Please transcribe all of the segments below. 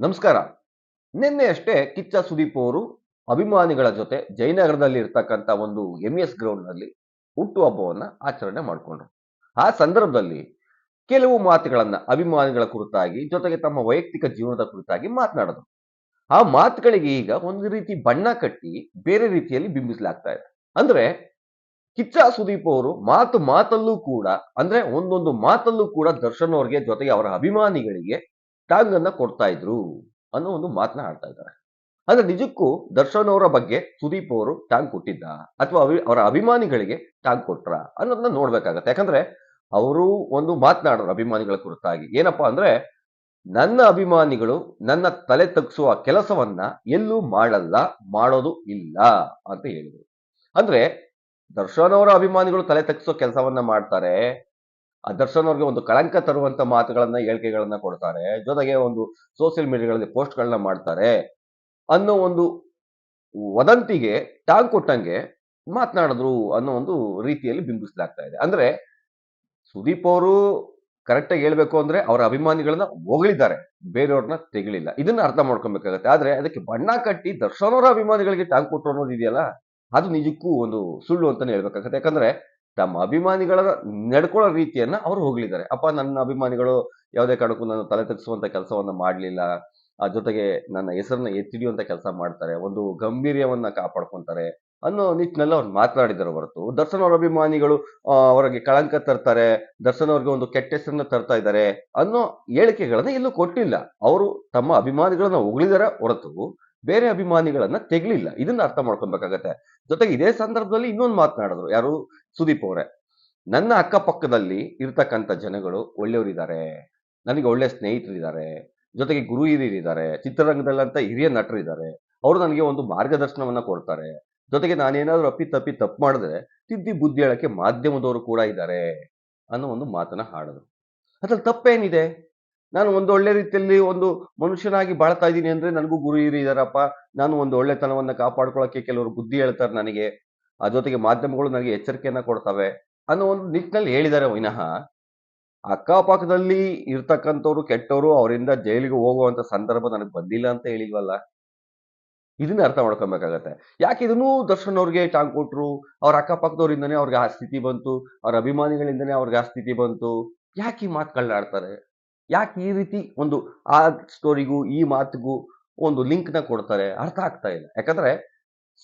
ನಮಸ್ಕಾರ. ನಿನ್ನೆ ಅಷ್ಟೇ ಕಿಚ್ಚ ಸುದೀಪ್ ಅವರು ಅಭಿಮಾನಿಗಳ ಜೊತೆ ಜಯನಗರದಲ್ಲಿ ಇರ್ತಕ್ಕಂಥ ಒಂದು ಎಂ ಎಸ್ ಗ್ರೌಂಡ್ನಲ್ಲಿ ಹುಟ್ಟುಹಬ್ಬವನ್ನ ಆಚರಣೆ ಮಾಡಿಕೊಂಡ್ರು. ಆ ಸಂದರ್ಭದಲ್ಲಿ ಕೆಲವು ಮಾತುಗಳನ್ನ ಅಭಿಮಾನಿಗಳ ಕುರಿತಾಗಿ ಜೊತೆಗೆ ತಮ್ಮ ವೈಯಕ್ತಿಕ ಜೀವನದ ಕುರಿತಾಗಿ ಮಾತನಾಡಿದ್ರು ಆ ಮಾತುಗಳಿಗೆ ಈಗ ಒಂದು ರೀತಿ ಬಣ್ಣ ಕಟ್ಟಿ ಬೇರೆ ರೀತಿಯಲ್ಲಿ ಬಿಂಬಿಸಲಾಗ್ತಾ ಇದೆ. ಅಂದ್ರೆ ಕಿಚ್ಚ ಸುದೀಪ್ ಅವರು ಮಾತು ಮಾತಲ್ಲೂ ಕೂಡ, ಅಂದ್ರೆ ಒಂದೊಂದು ಮಾತಲ್ಲೂ ಕೂಡ ದರ್ಶನ್ ಅವ್ರಿಗೆ ಜೊತೆಗೆ ಅವರ ಅಭಿಮಾನಿಗಳಿಗೆ ಟಾಂಗ್ ಅನ್ನ ಕೊಡ್ತಾ ಇದ್ರು ಅನ್ನೋ ಒಂದು ಮಾತನ್ನ ಆಡ್ತಾ ಇದ್ದಾರೆ. ಅಂದ್ರೆ ನಿಜಕ್ಕೂ ದರ್ಶನ್ ಅವರ ಬಗ್ಗೆ ಸುದೀಪ್ ಅವರು ಟಾಂಗ್ ಕೊಟ್ಟಿದ್ದ ಅಥವಾ ಅವರ ಅಭಿಮಾನಿಗಳಿಗೆ ಟಾಂಗ್ ಕೊಟ್ರ ಅನ್ನೋದನ್ನ ನೋಡ್ಬೇಕಾಗತ್ತೆ. ಯಾಕಂದ್ರೆ ಅವರು ಒಂದು ಮಾತನಾಡೋರು ಅಭಿಮಾನಿಗಳ ಕುರಿತಾಗಿ. ಏನಪ್ಪಾ ಅಂದ್ರೆ ನನ್ನ ಅಭಿಮಾನಿಗಳು ನನ್ನ ತಲೆ ತಗ್ಸುವ ಕೆಲಸವನ್ನ ಎಲ್ಲೂ ಮಾಡಲ್ಲ, ಮಾಡೋದು ಇಲ್ಲ ಅಂತ ಹೇಳಿದ್ರು. ಅಂದ್ರೆ ದರ್ಶನ್ ಅವರ ಅಭಿಮಾನಿಗಳು ತಲೆ ತಗ್ಸೋ ಕೆಲಸವನ್ನ ಮಾಡ್ತಾರೆ ಆ ದರ್ಶನ್ ಅವ್ರಿಗೆ ಒಂದು ಕಳಂಕ ತರುವಂತ ಮಾತುಗಳನ್ನ, ಹೇಳಿಕೆಗಳನ್ನ ಕೊಡ್ತಾರೆ. ಜೊತೆಗೆ ಒಂದು ಸೋಷಿಯಲ್ ಮೀಡಿಯಾಗಳಲ್ಲಿ ಪೋಸ್ಟ್ಗಳನ್ನ ಮಾಡ್ತಾರೆ. ಅನ್ನೋ ಒಂದು ವದಂತಿಗೆ, ಟಾಂಗ್ ಕೊಟ್ಟಂಗೆ ಮಾತನಾಡಿದ್ರು ಅನ್ನೋ ಒಂದು ರೀತಿಯಲ್ಲಿ ಬಿಂಬಿಸಲಾಗ್ತಾ ಇದೆ. ಅಂದ್ರೆ ಸುದೀಪ್ ಅವರು ಕರೆಕ್ಟಾಗಿ ಹೇಳ್ಬೇಕು ಅಂದ್ರೆ ಅವರ ಅಭಿಮಾನಿಗಳನ್ನ ಹೊಗಳಿದ್ದಾರೆ. ಬೇರೆಯವ್ರನ್ನ ತೆಗಳಿಲ್ಲ ಇದನ್ನ ಅರ್ಥ ಮಾಡ್ಕೊಬೇಕಾಗತ್ತೆ. ಆದ್ರೆ ಅದಕ್ಕೆ ಬಣ್ಣ ಕಟ್ಟಿ ದರ್ಶನ್ ಅವರ ಅಭಿಮಾನಿಗಳಿಗೆ ಟಾಂಗ್ ಕೊಟ್ಟರು ಅನ್ನೋದು ಇದೆಯಲ್ಲ? ಅದು ನಿಜಕ್ಕೂ ಒಂದು ಸುಳ್ಳು ಅಂತಾನೆ ಹೇಳ್ಬೇಕಾಗತ್ತೆ. ಯಾಕಂದ್ರೆ ತಮ್ಮ ಅಭಿಮಾನಿಗಳ ನಡ್ಕೊಳ್ಳೋ ರೀತಿಯನ್ನ ಅವರು ಹೋಗ್ಲಿದ್ದಾರೆ. ಅಪ್ಪ, ನನ್ನ ಅಭಿಮಾನಿಗಳು ಯಾವುದೇ ಕಾರಣಕ್ಕೂ ನನ್ನ ತಲೆ ತಗ್ಗಿಸುವಂತ ಕೆಲಸವನ್ನ ಮಾಡಲಿಲ್ಲ. ಆ ಜೊತೆಗೆ ನನ್ನ ಹೆಸರನ್ನ ಎತ್ತಿಡಿಯುವಂತ ಕೆಲಸ ಮಾಡ್ತಾರೆ. ಒಂದು ಗಂಭೀರ್ಯವನ್ನ ಕಾಪಾಡ್ಕೊಂತಾರೆ. ಅನ್ನೋ ನಿಟ್ಟಿನಲ್ಲಿ ಅವ್ರು ಮಾತನಾಡಿದ್ದಾರೆ ಹೊರತು. ದರ್ಶನ್ ಅವರ ಅಭಿಮಾನಿಗಳು ಅವರಿಗೆ ಕಳಂಕ ತರ್ತಾರೆ. ದರ್ಶನ್ ಅವ್ರಿಗೆ ಒಂದು ಕೆಟ್ಟ ಹೆಸರನ್ನ ತರ್ತಾ ಇದ್ದಾರೆ ಅನ್ನೋ ಹೇಳಿಕೆಗಳನ್ನ ಎಲ್ಲೂ ಕೊಟ್ಟಿಲ್ಲ. ಅವರು ತಮ್ಮ ಅಭಿಮಾನಿಗಳನ್ನ ಹೊಗಳಿದಾರೆ ಹೊರತು. ಬೇರೆ ಅಭಿಮಾನಿಗಳನ್ನ ತೆಗ್ಲಿಲ್ಲ. ಇದನ್ನ ಅರ್ಥ ಮಾಡ್ಕೊಬೇಕಾಗತ್ತೆ. ಜೊತೆಗೆ ಇದೇ ಸಂದರ್ಭದಲ್ಲಿ ಇನ್ನೊಂದು ಮಾತನಾಡಿದ್ರು ಯಾರು? ಸುದೀಪ್ ಅವರೇ. ನನ್ನ ಅಕ್ಕಪಕ್ಕದಲ್ಲಿ ಇರ್ತಕ್ಕಂಥ ಜನಗಳು ಒಳ್ಳೆಯವರಿದ್ದಾರೆ. ನನಗೆ ಒಳ್ಳೆ ಸ್ನೇಹಿತರಿದ್ದಾರೆ. ಜೊತೆಗೆ ಗುರು ಹಿರಿಯರಿದ್ದಾರೆ ಚಿತ್ರರಂಗದಲ್ಲಂತ ಹಿರಿಯ ನಟರಿದ್ದಾರೆ. ಅವರು ನನಗೆ ಒಂದು ಮಾರ್ಗದರ್ಶನವನ್ನ ಕೊಡ್ತಾರೆ. ಜೊತೆಗೆ ನಾನೇನಾದ್ರೂ ಅಪ್ಪಿ ತಪ್ಪಿ ತಪ್ಪು ಮಾಡಿದ್ರೆ ತಿದ್ದಿ ಬುದ್ಧಿ ಹೇಳಕ್ಕೆ ಮಾಧ್ಯಮದವರು ಕೂಡ ಇದ್ದಾರೆ ಅನ್ನೋ ಒಂದು ಮಾತನ್ನ ಹಾಡಿದ್ರು ಅದ್ರಲ್ಲಿ ತಪ್ಪೇನಿದೆ? ನಾನು ಒಂದು ಒಳ್ಳೆ ರೀತಿಯಲ್ಲಿ ಒಂದು ಮನುಷ್ಯನಾಗಿ ಬಾಳ್ತಾ ಇದ್ದೀನಿ ಅಂದ್ರೆ ನನಗೂ ಗುರು ಹಿರಿಯರಪ್ಪ ನಾನು ಒಂದು ಒಳ್ಳೆತನವನ್ನ ಕಾಪಾಡ್ಕೊಳ್ಳೋಕೆ ಕೆಲವರು ಬುದ್ಧಿ ಹೇಳ್ತಾರೆ ನನಗೆ. ಆ ಜೊತೆಗೆ ಮಾಧ್ಯಮಗಳು ನನಗೆ ಎಚ್ಚರಿಕೆಯನ್ನ ಕೊಡ್ತವೆ. ಅನ್ನೋ ಒಂದು ನಿಟ್ಟಿನಲ್ಲಿ ಹೇಳಿದ್ದಾರೆ ವಿನಃ. ಅಕ್ಕಪಕ್ಕದಲ್ಲಿ ಇರ್ತಕ್ಕಂಥವ್ರು ಕೆಟ್ಟವರು ಅವರಿಂದ ಜೈಲಿಗೆ ಹೋಗುವಂತ ಸಂದರ್ಭ ನನಗೆ ಬಂದಿಲ್ಲ ಅಂತ ಹೇಳಿಲ್ವಲ್ಲ? ಇದನ್ನ ಅರ್ಥ ಮಾಡ್ಕೊಬೇಕಾಗತ್ತೆ. ಯಾಕೆ ಇದನ್ನು ದರ್ಶನ್ ಅವ್ರಿಗೆ ಟಾಂಗ್ ಕೊಟ್ರು? ಅವ್ರ ಅಕ್ಕಪಕ್ಕದವರಿಂದನೇ ಅವ್ರಿಗೆ ಆ ಸ್ಥಿತಿ ಬಂತು. ಅವ್ರ ಅಭಿಮಾನಿಗಳಿಂದನೇ ಅವ್ರಿಗೆ ಆ ಸ್ಥಿತಿ ಬಂತು. ಯಾಕೆ ಈ ಮಾತುಗಳನ್ನ ಆಡ್ತಾರೆ? ಯಾಕೆ ಈ ರೀತಿ ಒಂದು ಆ ಸ್ಟೋರಿಗೂ ಈ ಮಾತಿಗೂ ಒಂದು ಲಿಂಕ್ನ ಕೊಡ್ತಾರೆ? ಅರ್ಥ ಆಗ್ತಾ ಇಲ್ಲ. ಯಾಕಂದ್ರೆ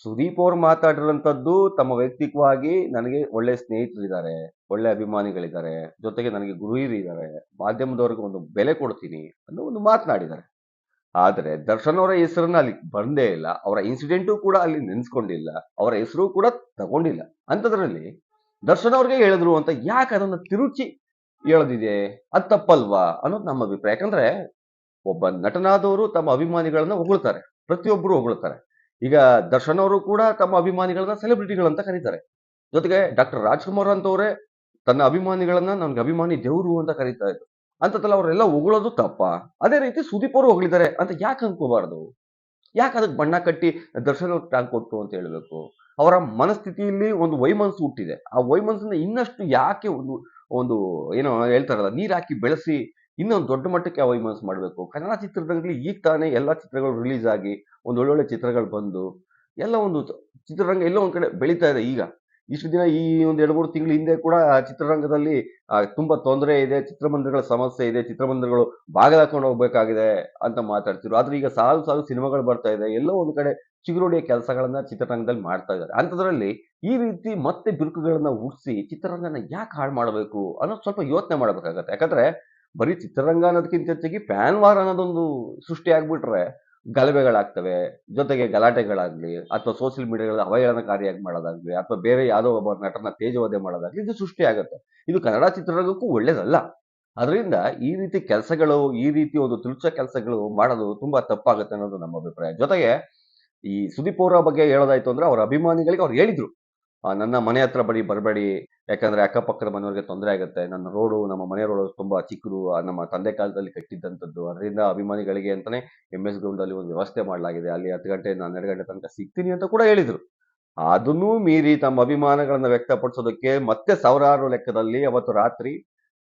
ಸುದೀಪ್ ಅವ್ರು ಮಾತಾಡಿರೋಂಥದ್ದು ತಮ್ಮ ವ್ಯಕ್ತಿಕವಾಗಿ ನನಗೆ ಒಳ್ಳೆ ಸ್ನೇಹಿತರಿದ್ದಾರೆ ಒಳ್ಳೆ ಅಭಿಮಾನಿಗಳಿದ್ದಾರೆ, ಜೊತೆಗೆ ನನಗೆ ಗುರುಹಿರು ಇದ್ದಾರೆ, ಮಾಧ್ಯಮದವ್ರಿಗೆ ಒಂದು ಬೆಲೆ ಕೊಡ್ತೀನಿ ಅನ್ನೋ ಒಂದು ಮಾತನಾಡಿದ್ದಾರೆ ಆದರೆ ದರ್ಶನ್ ಅವರ ಹೆಸರನ್ನ ಅಲ್ಲಿ ಬಂದೇ ಇಲ್ಲ, ಅವರ ಇನ್ಸಿಡೆಂಟು ಕೂಡ ಅಲ್ಲಿ ನೆನ್ಸ್ಕೊಂಡಿಲ್ಲ, ಅವರ ಹೆಸರು ಕೂಡ ತಗೊಂಡಿಲ್ಲ. ಅಂಥದ್ರಲ್ಲಿ ದರ್ಶನ್ ಅವ್ರಿಗೆ ಹೇಳಿದ್ರು ಅಂತ ಯಾಕೆ ಅದನ್ನ ತಿರುಚಿ ಹೇಳದಿದೆ ಅದು ತಪ್ಪಲ್ವಾ ಅನ್ನೋದು ನಮ್ಮ ಅಭಿಪ್ರಾಯ. ಯಾಕಂದ್ರೆ ಒಬ್ಬ ನಟನಾದವರು ತಮ್ಮ ಅಭಿಮಾನಿಗಳನ್ನ ಹೊಗಳ್ತಾರೆ. ಪ್ರತಿಯೊಬ್ಬರು ಹೊಗಳ್ತಾರೆ. ಈಗ ದರ್ಶನ್ ಅವರು ಕೂಡ ತಮ್ಮ ಅಭಿಮಾನಿಗಳನ್ನ ಸೆಲೆಬ್ರಿಟಿಗಳಂತ ಕರೀತಾರೆ. ಜೊತೆಗೆ ಡಾಕ್ಟರ್ ರಾಜ್ಕುಮಾರ್ ಅಂತವರೇ ತನ್ನ ಅಭಿಮಾನಿಗಳನ್ನ ನನ್ಗೆ ಅಭಿಮಾನಿ ದೇವರು ಅಂತ ಕರೀತಾ ಇದ್ರು. ಅಂತದಲ್ಲ ಅವರೆಲ್ಲ ಹೊಗಳೋದು ತಪ್ಪ. ಅದೇ ರೀತಿ ಸುದೀಪ್ ಅವರು ಹೊಗಳಿದ್ದಾರೆ ಅಂತ ಯಾಕೆ ಅನ್ಕೋಬಾರ್ದು? ಯಾಕೆ ಅದಕ್ಕೆ ಬಣ್ಣ ಕಟ್ಟಿ ದರ್ಶನ್ ಟ್ಯಾಂಕ್ ಕೊಟ್ಟು ಅಂತ ಹೇಳಬೇಕು? ಅವರ ಮನಸ್ಥಿತಿಯಲ್ಲಿ ಒಂದು ವೈಮನಸ್ಸು ಹುಟ್ಟಿದೆ. ಆ ವೈಮನಸ್ಸನ್ನ ಇನ್ನಷ್ಟು ಯಾಕೆ ಒಂದು ಒಂದು ಏನೋ ಹೇಳ್ತಾರಲ್ಲ, ನೀರು ಹಾಕಿ ಬೆಳೆಸಿ ಇನ್ನೊಂದು ದೊಡ್ಡ ಮಟ್ಟಕ್ಕೆ ಆ ವೈಮನಸ್ಸು ಮಾಡಬೇಕು. ಕನ್ನಡ ಚಿತ್ರರಂಗದಲ್ಲಿ ಈಗ ತಾನೇ ಎಲ್ಲ ಚಿತ್ರಗಳು ರಿಲೀಸ್ ಆಗಿ ಒಂದು ಒಳ್ಳೊಳ್ಳೆ ಚಿತ್ರಗಳು ಬಂದು, ಎಲ್ಲ ಒಂದು ಚಿತ್ರರಂಗ ಎಲ್ಲೋ ಒಂದು ಕಡೆ ಬೆಳೀತಾ ಇದೆ ಈಗ. ಇಷ್ಟು ದಿನ ಈ ಒಂದು ಎರಡು ಮೂರು ತಿಂಗಳ ಹಿಂದೆ ಕೂಡ ಚಿತ್ರರಂಗದಲ್ಲಿ ತುಂಬಾ ತೊಂದರೆ ಇದೆ, ಚಿತ್ರಮಂದಿರಗಳ ಸಮಸ್ಯೆ ಇದೆ, ಚಿತ್ರಮಂದಿರಗಳು ಬಾಗಿಲಾಕೊಂಡು ಹೋಗ್ಬೇಕಾಗಿದೆ ಅಂತ ಮಾತಾಡ್ತಿದ್ರು. ಆದ್ರೆ ಈಗ ಸಾಲು ಸಾಲು ಸಿನಿಮಾಗಳು ಬರ್ತಾ ಇದೆ. ಎಲ್ಲೋ ಒಂದು ಕಡೆ ಚಿಗುರುಡಿಯ ಕೆಲಸಗಳನ್ನ ಚಿತ್ರರಂಗದಲ್ಲಿ ಮಾಡ್ತಾ ಇದ್ದಾರೆ. ಅಂಥದ್ರಲ್ಲಿ ಈ ರೀತಿ ಮತ್ತೆ ಬಿರುಕುಗಳನ್ನ ಹುಟ್ಟಿಸಿ ಚಿತ್ರರಂಗನ ಯಾಕೆ ಹಾಳು ಮಾಡಬೇಕು ಅನ್ನೋದು ಸ್ವಲ್ಪ ಯೋಚನೆ ಮಾಡಬೇಕಾಗತ್ತೆ. ಯಾಕಂದ್ರೆ ಬರೀ ಚಿತ್ರರಂಗ ಅನ್ನೋದಕ್ಕಿಂತ ಹೆಚ್ಚಾಗಿ ಫ್ಯಾನ್ ವಾರ್ ಅನ್ನೋದೊಂದು ಸೃಷ್ಟಿ ಆಗ್ಬಿಟ್ರೆ ಗಲಭೆಗಳಾಗ್ತವೆ, ಜೊತೆಗೆ ಗಲಾಟೆಗಳಾಗ್ಲಿ, ಅಥವಾ ಸೋಷಿಯಲ್ ಮೀಡಿಯಾಗಳಲ್ಲಿ ಅವಹೇಳನಕಾರಿಯಾಗಿ ಮಾಡೋದಾಗ್ಲಿ, ಅಥವಾ ಬೇರೆ ಯಾವುದೋ ಒಬ್ಬ ನಟನ ತೇಜವಧೆ ಮಾಡೋದಾಗ್ಲಿ ಇದು ಸೃಷ್ಟಿ ಆಗುತ್ತೆ ಇದು ಕನ್ನಡ ಚಿತ್ರರಂಗಕ್ಕೂ ಒಳ್ಳೇದಲ್ಲ. ಅದರಿಂದ ಈ ರೀತಿ ಕೆಲಸಗಳು, ಈ ರೀತಿ ಒಂದು ತುಲ್ಚ ಕೆಲಸಗಳು ಮಾಡೋದು ತುಂಬಾ ತಪ್ಪಾಗುತ್ತೆ ಅನ್ನೋದು ನಮ್ಮ ಅಭಿಪ್ರಾಯ. ಜೊತೆಗೆ ಈ ಸುದೀಪ್ ಅವರ ಬಗ್ಗೆ ಹೇಳೋದಾಯ್ತು ಅಂದ್ರೆ ಅವರ ಅಭಿಮಾನಿಗಳಿಗೆ ಅವ್ರು ಹೇಳಿದ್ರು ನನ್ನ ಮನೆ ಹತ್ರ ಬರೀ ಬರಬೇಡಿ ಯಾಕಂದ್ರೆ ಅಕ್ಕಪಕ್ಕದ ಮನೆಯವರಿಗೆ ತೊಂದರೆ ಆಗುತ್ತೆ. ನನ್ನ ರೋಡು, ನಮ್ಮ ಮನೆ ರೋಡು ತುಂಬಾ ಚಿಕ್ಕದು. ನಮ್ಮ ತಂದೆ ಕಾಲದಲ್ಲಿ ಕಟ್ಟಿದ್ದಂಥದ್ದು. ಅದರಿಂದ ಅಭಿಮಾನಿಗಳಿಗೆ ಅಂತಲೇ ಎಂ ಎಸ್ ಗ್ರೌಂಡಲ್ಲಿ ಒಂದು ವ್ಯವಸ್ಥೆ ಮಾಡಲಾಗಿದೆ. ಅಲ್ಲಿ ಹತ್ತು ಗಂಟೆ ಹನ್ನೆರಡು ಗಂಟೆ ತನಕ ಸಿಗ್ತೀನಿ ಅಂತ ಕೂಡ ಹೇಳಿದ್ರು. ಅದನ್ನೂ ಮೀರಿ ತಮ್ಮ ಅಭಿಮಾನಗಳನ್ನು ವ್ಯಕ್ತಪಡಿಸೋದಕ್ಕೆ ಮತ್ತೆ ಸಾವಿರಾರು ಲೆಕ್ಕದಲ್ಲಿ ಅವತ್ತು ರಾತ್ರಿ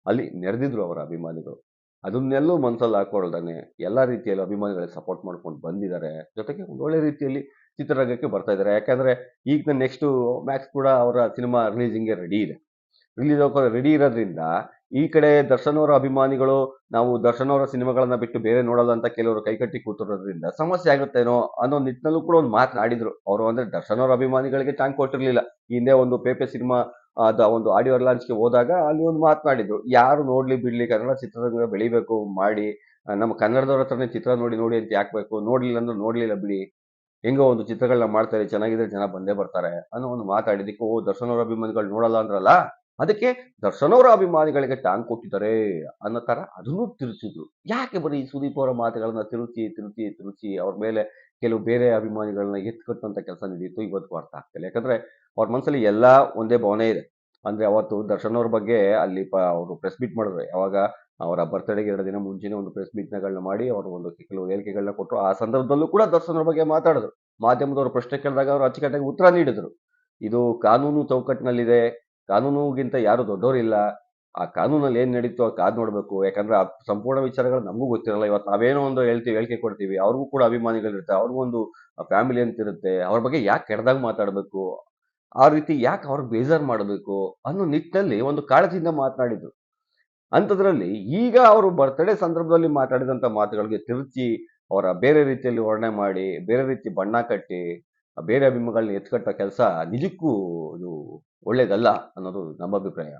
ಅಲ್ಲಿ ನೆರೆದಿದ್ರು ಅವರ ಅಭಿಮಾನಿಗಳು. ಅದನ್ನೆಲ್ಲೂ ಮನಸ್ಸಲ್ಲಿ ಹಾಕೊಳ್ದಾನೆ ಎಲ್ಲ ರೀತಿಯಲ್ಲಿ ಅಭಿಮಾನಿಗಳಿಗೆ ಸಪೋರ್ಟ್ ಮಾಡ್ಕೊಂಡು ಬಂದಿದ್ದಾರೆ. ಜೊತೆಗೆ ಒಂದು ಒಳ್ಳೆ ರೀತಿಯಲ್ಲಿ ಚಿತ್ರರಂಗಕ್ಕೆ ಬರ್ತಾ ಇದ್ದಾರೆ. ಯಾಕಂದ್ರೆ ಈಗ ನೆಕ್ಸ್ಟು ಮ್ಯಾಕ್ಸ್ ಕೂಡ ಅವರ ಸಿನಿಮಾ ರಿಲೀಸಿಂಗ್ಗೆ ರೆಡಿ ಇದೆ. ರಿಲೀಸ್ ರೆಡಿ ಇರೋದ್ರಿಂದ ಈ ಕಡೆ ದರ್ಶನ್ ಅವರ ಅಭಿಮಾನಿಗಳು, ನಾವು ದರ್ಶನ್ ಅವರ ಸಿನಿಮಾಗಳನ್ನ ಬಿಟ್ಟು ಬೇರೆ ನೋಡಲ್ಲ ಅಂತ ಕೆಲವರು ಕೈಕಟ್ಟಿ ಕೂತಿರೋದ್ರಿಂದ ಸಮಸ್ಯೆ ಆಗುತ್ತೇನೋ ಅನ್ನೋ ನಿಟ್ಟಿನಲ್ಲೂ ಕೂಡ ಒಂದು ಮಾತನಾಡಿದ್ರು ಅವರು ಅಂದ್ರೆ ದರ್ಶನ್ ಅವರ ಅಭಿಮಾನಿಗಳಿಗೆ ಟ್ಯಾಂಕ್ ಕೊಟ್ಟಿರಲಿಲ್ಲ. ಹಿಂದೆ ಒಂದು ಪೇಪೆ ಸಿನಿಮಾ ಅದ ಒಂದು ಆಡಿಯೋ ಲಾಂಚ್ಗೆ ಹೋದಾಗ ಅಲ್ಲಿ ಒಂದು ಮಾತನಾಡಿದ್ರು ಯಾರು ನೋಡ್ಲಿ ಬಿಡ್ಲಿ, ಕನ್ನಡ ಚಿತ್ರರಂಗ ಬೆಳಿಬೇಕು, ಮಾಡಿ ನಮ್ಮ ಕನ್ನಡದವ್ರ ಹತ್ರನೇ ಚಿತ್ರ ನೋಡಿ ನೋಡಿ ಅಂತ ಯಾಕಬೇಕು ನೋಡ್ಲಿಲ್ಲ ಅಂದ್ರೆ ನೋಡ್ಲಿಲ್ಲ ಬಿಡಿ. ಹೆಂಗೋ ಒಂದು ಚಿತ್ರಗಳನ್ನ ಮಾಡ್ತಾರೆ ಚೆನ್ನಾಗಿದ್ರೆ ಜನ ಬಂದೇ ಬರ್ತಾರೆ ಅನ್ನೋ ಒಂದು ಮಾತಾಡಿದಕ್ಕೆ ಓ, ದರ್ಶನ್ ಅವರ ಅಭಿಮಾನಿಗಳು ನೋಡಲ್ಲ ಅಂದ್ರಲ್ಲ? ಅದಕ್ಕೆ ದರ್ಶನ್ ಅಭಿಮಾನಿಗಳಿಗೆ ಟಾಂಗ್ ಕೊಟ್ಟಿದ್ದಾರೆ ಅನ್ನೋ ತರ ಅದನ್ನು ತಿರುಚಿದ್ರು. ಯಾಕೆ ಬರೀ ಸುದೀಪ್ ಅವರ ಮಾತುಗಳನ್ನ ತಿರುಚಿ ತಿರುಚಿ ತಿರುಚಿ ಅವ್ರ ಮೇಲೆ ಕೆಲವು ಬೇರೆ ಅಭಿಮಾನಿಗಳನ್ನ ಎತ್ಕಟ್ಟುವಂಥ ಕೆಲಸ ನಡೆಯಿತು ಇವತ್ತು ಅರ್ಥ ಆಗ್ತಿಲ್ಲ. ಯಾಕಂದ್ರೆ ಅವ್ರ ಮನಸ್ಸಲ್ಲಿ ಎಲ್ಲ ಒಂದೇ ಭಾವನೆ ಇದೆ. ಅಂದ್ರೆ ಅವತ್ತು ದರ್ಶನ್ ಅವ್ರ ಬಗ್ಗೆ ಅಲ್ಲಿ ಪ ಅವರು ಪ್ರೆಸ್ ಮೀಟ್ ಮಾಡಿದ್ರು. ಯಾವಾಗ ಅವರ ಬರ್ತ್ಡೇಗೆ ಎರಡು ದಿನ ಮುಂಚೆನೇ ಒಂದು ಪ್ರೆಸ್ ಮೀಟ್ಗಳನ್ನ ಮಾಡಿ ಅವರು ಒಂದು ಕೆಲವು ಹೇಳಿಕೆಗಳನ್ನ ಕೊಟ್ಟರು ಆ ಸಂದರ್ಭದಲ್ಲೂ ಕೂಡ ದರ್ಶನ್ ಅವ್ರ ಬಗ್ಗೆ ಮಾತಾಡಿದ್ರು. ಮಾಧ್ಯಮದವರು ಪ್ರಶ್ನೆ ಕೇಳಿದಾಗ ಅವರು ಅಚ್ಚುಕಟ್ಟಾಗಿ ಉತ್ತರ ನೀಡಿದ್ರು. ಇದು ಕಾನೂನು ಚೌಕಟ್ಟಿನಲ್ಲಿದೆ. ಕಾನೂನುಗಿಂತ ಯಾರು ದೊಡ್ಡವರಿಲ್ಲ ಆ ಕಾನೂನಲ್ಲಿ ಏನ್ ಆ ಕಾದ್ ನೋಡ್ಬೇಕು. ಯಾಕಂದ್ರೆ ಆ ಸಂಪೂರ್ಣ ವಿಚಾರಗಳು ನಮಗೂ ಗೊತ್ತಿರಲ್ಲ. ಇವತ್ತು ನಾವೇನೋ ಒಂದು ಹೇಳ್ತೀವಿ, ಹೇಳಿಕೆ ಕೊಡ್ತೀವಿ. ಅವ್ರಿಗೂ ಕೂಡ ಅಭಿಮಾನಿಗಳಿರುತ್ತೆ. ಅವ್ರಿಗೂ ಒಂದು ಫ್ಯಾಮಿಲಿ ಅಂತ ಇರುತ್ತೆ. ಅವ್ರ ಬಗ್ಗೆ ಯಾಕೆ ಕೆಡ್ದಾಗ ಮಾತಾಡಬೇಕು? ಆ ರೀತಿ ಯಾಕೆ ಅವ್ರಿಗೆ ಬೇಜಾರ್ ಮಾಡಬೇಕು? ಅನ್ನೋ ನಿಟ್ಟಿನಲ್ಲಿ ಒಂದು ಕಾಳಜಿಯಿಂದ ಮಾತನಾಡಿದ್ರು. ಅಂಥದ್ರಲ್ಲಿ ಈಗ ಅವರು ಬರ್ತಡೇ ಸಂದರ್ಭದಲ್ಲಿ ಮಾತಾಡಿದಂತ ಮಾತುಗಳಿಗೆ ತಿರುಚಿ ಅವರ ಬೇರೆ ರೀತಿಯಲ್ಲಿ ವರ್ಣನೆ ಮಾಡಿ, ಬೇರೆ ರೀತಿ ಬಣ್ಣ ಕಟ್ಟಿ, ಬೇರೆ ಅಭಿಮಾನಿಗಳನ್ನ ಎತ್ಕಟ್ಟೋ ಕೆಲಸ ನಿಜಕ್ಕೂ ಇದು ಒಳ್ಳೇದಲ್ಲ ಅನ್ನೋದು ನಮ್ಮ ಅಭಿಪ್ರಾಯ.